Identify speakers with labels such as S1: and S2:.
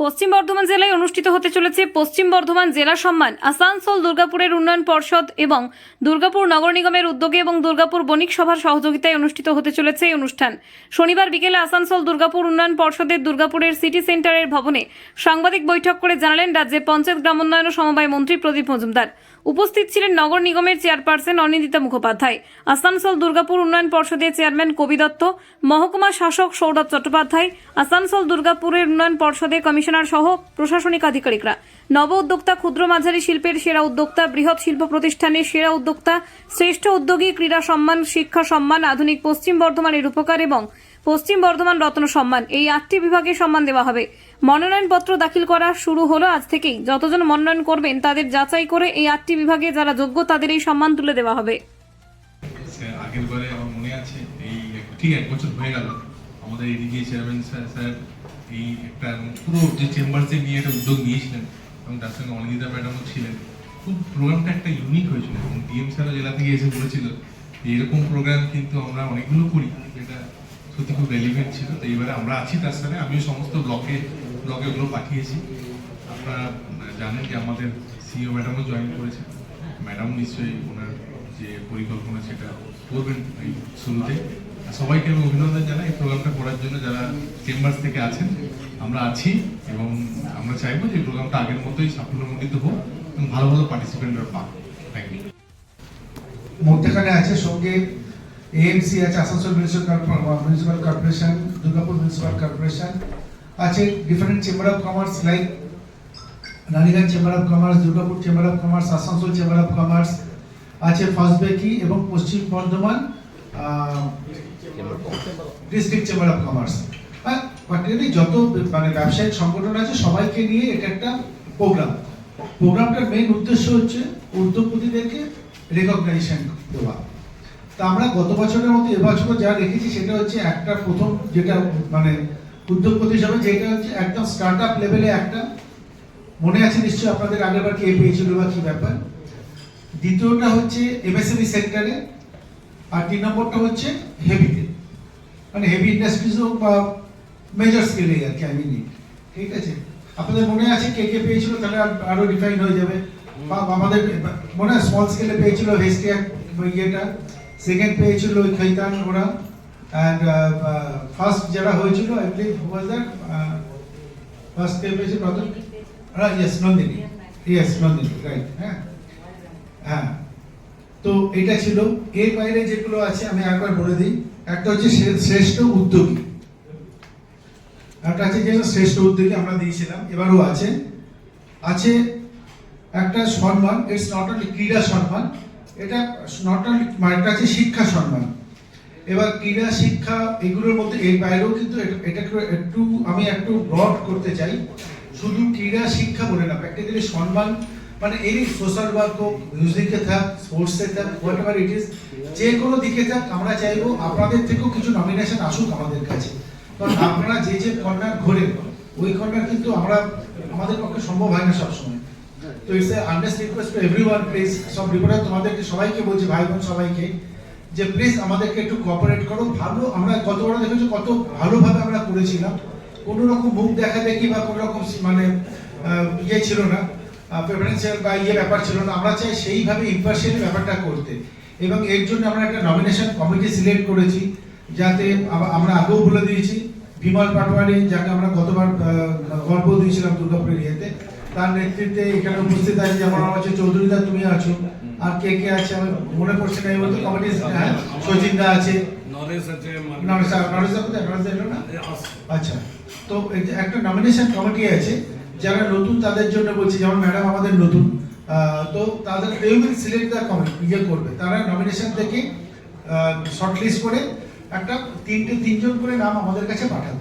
S1: পশ্চিম বর্ধমান জেলায় অনুষ্ঠিত হতে চলেছে পশ্চিম বর্ধমান জেলা সম্মান, আসানসোল দুর্গাপুরের উন্নয়ন পর্ষদ এবং দুর্গাপুর নগর নিগমের উদ্যোগে এবং দুর্গাপুর বণিক সভার সহযোগিতায় অনুষ্ঠিত হতে চলেছে এই অনুষ্ঠান। শনিবার বিকেলে আসানসোল দুর্গাপুর উন্নয়ন পর্ষদের দুর্গাপুরের সিটি সেন্টারের ভবনে সাংবাদিক বৈঠক করে জানালেন রাজ্যের পঞ্চায়েত গ্রামোন্নয়ন ও সমবায় মন্ত্রী প্রদীপ মজুমদার। উপস্থিত ছিলেন নগর নিগমের চেয়ারপারসন অনিন্দিতা মুখোপাধ্যায়, আসানসোল দুর্গাপুর উন্নয়ন পর্ষদের চেয়ারম্যান কবি দত্ত, মহকুমা শাসক সৌরভ চট্টোপাধ্যায়, আসানসোল দুর্গাপুরের উন্নয়ন পর্ষদের কমিশনার সহ প্রশাসনিক আধিকারিকরা। নব উদ্যোক্তা ক্ষুদ্র মাঝারি শিল্পের সেরা উদ্যোক্তা, বৃহৎ শিল্প প্রতিষ্ঠানের সেরা উদ্যোক্তা, শ্রেষ্ঠ উদ্যোগী ক্রীড়া সম্মান, শিক্ষা সম্মান, আধুনিক পশ্চিম বর্ধমানের উপকার এবং পশ্চিম বর্ধমান রত্ন সম্মান। এই আটটি বিভাগে সম্মান দেওয়া হবে। মনোনয়নপত্র দাখিল করা শুরু হলো আজ থেকেই। যতজন মনোনয়ন করবেন তাদের যাচাই করে এই আটটি বিভাগে যারা যোগ্য তাদের এই সম্মান তুলে দেওয়া হবে।
S2: আগের বারে আমার মনে আছে, এই ঠিক এক বছর হয়ে গেল। আমাদের এদিকে চেয়ারম্যান স্যার স্যার এই একটা পুরো যে চেম্বারসে নিয়ে একটা উদ্যোগ নিয়েছিলেন, এবং তার সঙ্গে অনিন্দিতা ম্যাডামও ছিলেন, খুব প্রোগ্রামটা একটা ইউনিক হয়েছিল, এবং ডিএম স্যারও জেলা থেকে এসে বলেছিল যে এরকম প্রোগ্রাম কিন্তু আমরা অনেকগুলো করি এটা সত্যি খুব রেলিভেন্ট ছিল। তো এইবারে আমরা আছি তার সাথে, আমিও সমস্ত ব্লকে ব্লকে ওগুলো পাঠিয়েছি। আপনারা জানেন যে আমাদের সিও ম্যাডামও জয়েন করেছে ম্যাডাম নিশ্চয়ই ওনার যে পরিকল্পনা, সেটা করবেন এই শুরুতে সবাইকে আমি অভিনন্দন জানাই এই প্রোগ্রামটা করার জন্য যারা চেম্বার্স থেকে আছেন, আমরা আছি এবং আমরা চাইব যে প্রোগ্রামটা আগের মতোই সাফল্যমণ্ডিত হোক এবং ভালো ভালো পার্টিসিপেন্টরা পাক। থ্যাংক ইউ
S3: মধ্যখানে আছে সঙ্গে এএমসি আছে, Asansol municipal municipal corporation Durgapur municipal corporation আছে different chamber of commerce like Raniganj chamber of commerce Durgapur chamber of commerce Asansol chamber of commerce আছে ফার্স্ট বেকি এবং Paschim Bardhaman district chamber of commerce particularly যত মানে ব্যবসায়িক সংগঠন আছে, সবাইকে নিয়ে এটা একটা প্রোগ্রাম প্রোগ্রামটার মেইন উদ্দেশ্য হচ্ছে উদ্যোগপতিদেরকে রেকগনাইজেশন দেওয়া। তা আমরা গত বছরের মতো এবছরও যা রেখেছি সেটা হচ্ছে একটা প্রথম যেটা মানে উদ্যোগপতি হিসাবে যেটা হচ্ছে একদম স্টার্ট আপ লেভেলে একটা। মনে আছে নিশ্চয়ই আপনাদের আগেরবার কে পেয়েছিল বা কি ব্যাপার? দ্বিতীয়টা হচ্ছে এমএসএমই সেক্টরে আর তিন নম্বরটা হচ্ছে হেভিতে মানে হেভি ইন্ডাস্ট্রিজ হোক বা মেজর স্কেলে আর কি আমি নিই ঠিক আছে? আপনাদের মনে আছে কে কে পেয়েছিল? তাহলে আর- ডিফাইন হয়ে যাবে। বা আমাদের মনে হয় স্মল স্কেলে পেয়েছিল হেস্টিয়া ইয়েটা। সেকেন্ড পেয়েছিল ওই খৈতান ওরা। অ্যান্ড ফার্স্ট যারা হয়েছিল I believe was that first কে পেয়েছিল কত yes Nandini yes Nandini right হ্যাঁ? হ্যাঁ। তো এটা ছিল। এর বাইরে যেগুলো আছে, আমি একবার বলে দিই। একটা হচ্ছে শ্রেষ্ঠ উদ্যোগী। একটা আছে যে শ্রেষ্ঠ উদ্যোগী আমরা দিয়েছিলাম। এবারও আছে। আছে একটা সম্মান। ইটস নট অনলি ক্রীড়া সম্মান, এটা নট অনলি একটা আছে শিক্ষা সম্মান। এবার ক্রীড়া, শিক্ষা এগুলোর মধ্যে এর বাইরেও কিন্তু এটা- একটু আমি একটু ব্রড করতে চাই। শুধু ক্রীড়া, শিক্ষা বলে না প্র্যাকটিক্যালি সম্মান মানে এই সোশ্যাল ওয়ার্ক হোক মিউজিকে থাক স্পোর্টসে থাক হোয়াট এভার ইট ইজ যে কোনো দিকে থাক, আমরা চাইব আপনাদের থেকেও কিছু নমিনেশন আসুক আমাদের কাছে। কারণ আপনারা যে যে কর্নার ঘোরেন, ওই কর্নার কিন্তু আমরা, আমাদের পক্ষে সম্ভব হয় না সবসময়। তো it's a earnest request to everyone please সব রিপোর্টার তোমাদেরকে, সবাইকে বলছি, ভাই বোন সবাইকে, যে প্লিজ আমাদেরকে একটু কোঅপারেট করো। ভালো, আমরা কত বড় দেখেছ, কত ভালোভাবে আমরা করেছিলাম। কোনো রকম মুখ দেখা দেখি বা কোনো রকম মানে ইয়ে ছিল না। প্রেফারেন্সিয়াল বা ইয়ে ব্যাপার ছিল না। আমরা চাই সেইভাবে ইম্পার্শিয়ালি ব্যাপারটা করতে। এবং এর জন্য আমরা একটা নমিনেশন কমিটি সিলেক্ট করেছি যাতে আমরা আগেও বলে দিয়েছি বিমল পাটোয়ারি যাকে আমরা গতবার গল্প দিয়েছিলাম দুর্গাপুরের ইয়েতে তার নেতৃত্বে এখানে উপস্থিত আছে যেমন আমার হচ্ছে চৌধুরীদা তুমি আছো। আর কে কে আছে আমার মনে পড়ছে না এই মধ্যে কমিটি হ্যাঁ? সচিনদা আছে।
S4: নরেশ আছে
S3: নরেশ না? আচ্ছা। তো একটা নমিনেশন কমিটি আছে যারা নতুন তাদের জন্য বলছি, যেমন ম্যাডাম আমাদের নতুন তো তাদের they will select the committee ইয়ে করবে। তারা নমিনেশন থেকে শর্টলিস্ট করে একটা তিনটে, তিনজন করে নাম আমাদের কাছে পাঠাবে।